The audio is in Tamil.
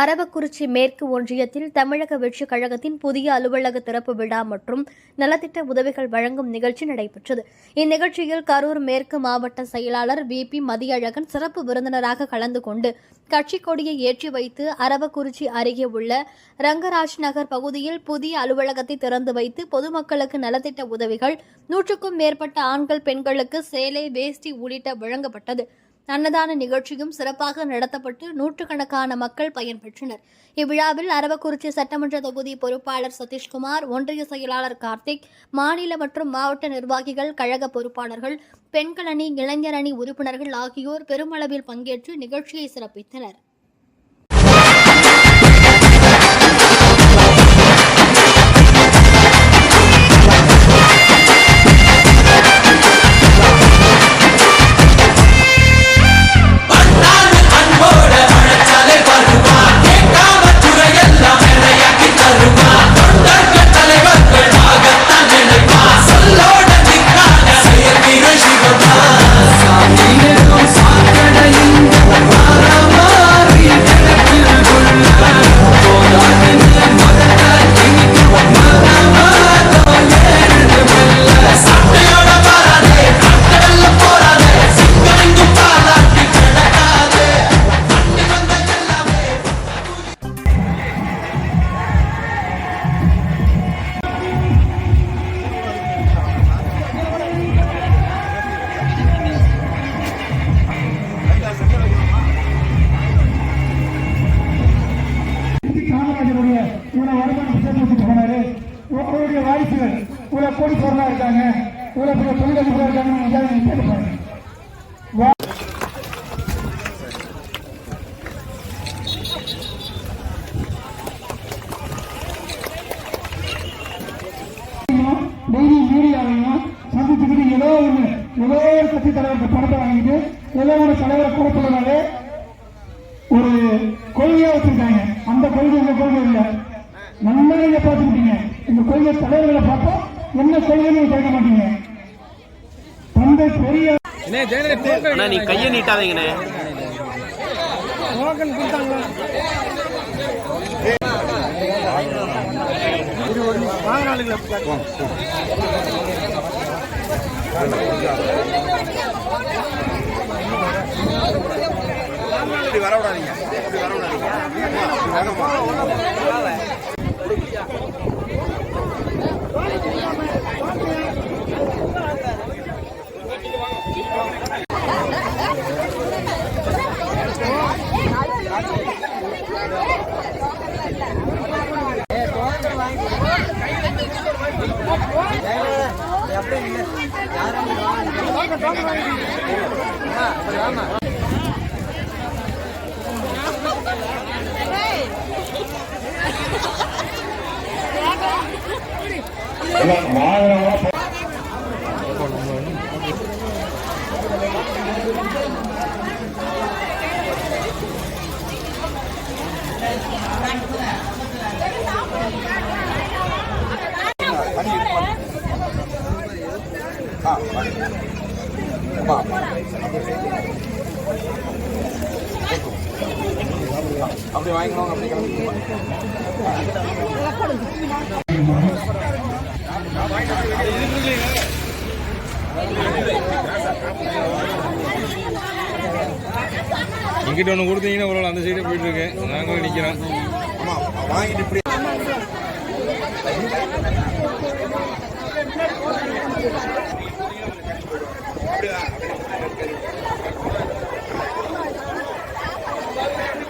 அரவக்குறிச்சி மேற்கு ஒன்றியத்தில் தமிழக வெற்றிக் கழகத்தின் புதிய அலுவலக திறப்பு விழா மற்றும் நலத்திட்ட உதவிகள் வழங்கும் நிகழ்ச்சி நடைபெற்றது. இந்நிகழ்ச்சியில் கரூர் மேற்கு மாவட்ட செயலாளர் வி. பி. மதியழகன் சிறப்பு விருந்தினராக கலந்து கொண்டு கட்சிக் கொடியை ஏற்றி வைத்து அரவக்குறிச்சி அருகே உள்ள ரங்கராஜ் நகர் பகுதியில் புதிய அலுவலகத்தை திறந்து வைத்து பொதுமக்களுக்கு நலத்திட்ட உதவிகள் நூற்றுக்கும் மேற்பட்ட ஆண்கள் பெண்களுக்கு சேலை வேஷ்டி உள்ளிட்ட வழங்கப்பட்டது. அன்னதான நிகழ்ச்சியும் சிறப்பாக நடத்தப்பட்டு நூற்றுக்கணக்கான மக்கள் பயன்பெற்றனர். இவ்விழாவில் அரவக்குறிச்சி சட்டமன்ற தொகுதி பொறுப்பாளர் சதீஷ்குமார் ஒன்றிய செயலாளர் கார்த்திக் மாநில மற்றும் மாவட்ட நிர்வாகிகள் கழக பொறுப்பாளர்கள் பெண்கள் அணி இளைஞர் அணி உறுப்பினர்கள் ஆகியோர் பெருமளவில் பங்கேற்று நிகழ்ச்சியை சிறப்பித்தனர். வாரிசுகள் இவ்வளவு கோடி இருக்காங்க இவ்வளவு பெரிய தொழிலதிபரா இருக்காங்க நீங்க கேட்டு பாருங்க டெய்லி மீடியாவையும் சந்திச்சுக்கிட்டு ஏதோ ஒண்ணு ஏதோ ஒரு கட்சி தலைவருக்கு பணத்தை வாங்கிட்டு ஏதோ ஒரு தலைவரை கூப்பிடுறதாலே ஒரு கொள்கையா வச்சிருக்காங்க. அந்த கொள்கை இந்த கொள்கை இல்லை. நல்லா நீங்க பார்த்துக்கிட்டீங்க. இந்த கொள்கை தலைவர்களை பார்த்தா என்ன கொள்கைன்னு கேட்க மாட்டீங்க. தந்தை பெரிய அண்ணா நீ கையை நீட்டாதீங்கண்ணே இப்படி வர விடாதீங்க இப்படி வர விடாதீங்க Ah, அப்படி வாங்கிக்கணும் அப்படி கிளம்பி இங்கிட்ட ஒன்று கொடுத்தீங்கன்னா ஒரு அந்த சைடே போயிட்டு இருக்கு. நாங்களும் நிற்கிறோம் ஆமா வாங்கிட்டு இப்படி